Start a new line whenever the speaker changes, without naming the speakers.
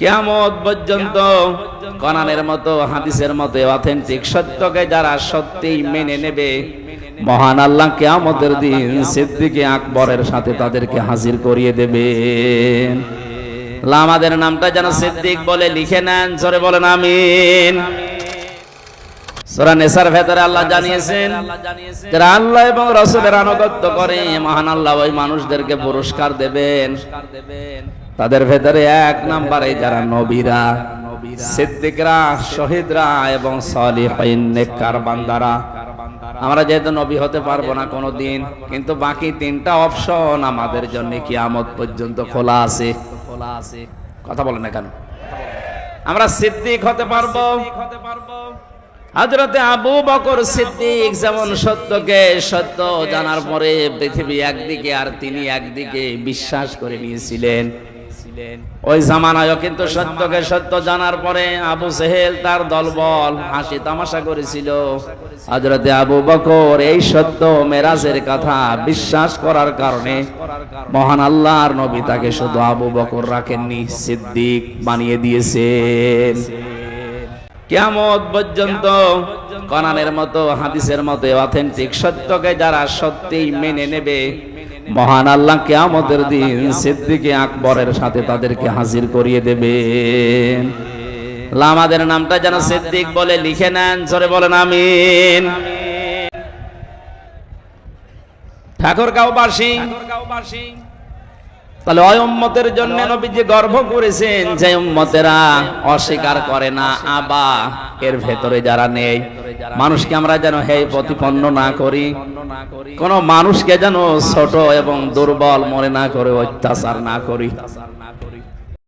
কেমত পর্যন্ত কনানের মতো, হাদিসের মতো অথেন্টিক সত্যকে যারা সত্যিই মেনে নেবে, মহান আল্লাহ কেয়ামতের দিন সিদ্দিকে আকবরের সাথে তাদেরকে হাজির করিয়ে দেবে। আমাদের নামটা যেন সিদ্দিক বলে লিখে নেন, জোরে বলেন আমিন। আল্লাহ এবং রসুলের আনুগত্য করে, মহান আল্লাহ ওই মানুষদেরকে পুরস্কার দেবেন। তাদের ভেতরে এক নাম্বারে যারা নবীরা, সিদ্দিকরা, শহীদরা এবং সলিহিন নেককার বান্দারা। আমরা যেহেতু নবী হতে পারব না কোনো দিন কিন্তু বাকি তিনটা অপশন আমাদের জন্য কিয়ামত পর্যন্ত খোলা আছে। খোলা আছে কথা বলেন না কেন? আমরা সিদ্দিক হতে পারব। হজরতে আবু বকর সিদ্দিক যেমন সত্যকে সত্য জানার পরে পৃথিবী একদিকে আর তিনি একদিকে বিশ্বাস করে নিয়েছিলেন। ওই জামানায়ও কিন্তু সত্যকে সত্য জানার পরে আবু সেহেল তার দলবল হাসি তামাশা করেছিল। হজরতে আবু বকর এই সত্য মেরাজের কথা বিশ্বাস করার কারণে মহান আল্লাহর নবী তাকে শুধু আবু বকর রাখেননি সিদ্দিক বানিয়ে দিয়েছেন। কেমত পর্যন্ত কনানের মতো হাদিসের মতো অথেন্টিক সত্যকে যারা সত্যিই মেনে নেবে মহান আল্লাহ কেয়ামতের দিন সিদ্দিকে আকবরের সাথে তাদেরকে হাজির করিয়ে দেবে। আমাদের নামটা যেন সিদ্দিক বলে লিখে নেন, জোরে বলেন আমিন। ঠাকুরগাঁওবাসী, তাহলে ওই উম্মতের জন্য নবীজি গর্ব করেছেন যে উম্মতেরা অস্বীকার করে না আবা এর ভেতরে যারা নেই, মানুষকে আমরা যেন হে প্রতিপন্ন না করি। কোন মানুষকে যেন ছোট এবং দুর্বল মনে না করে, অত্যাচার না করি।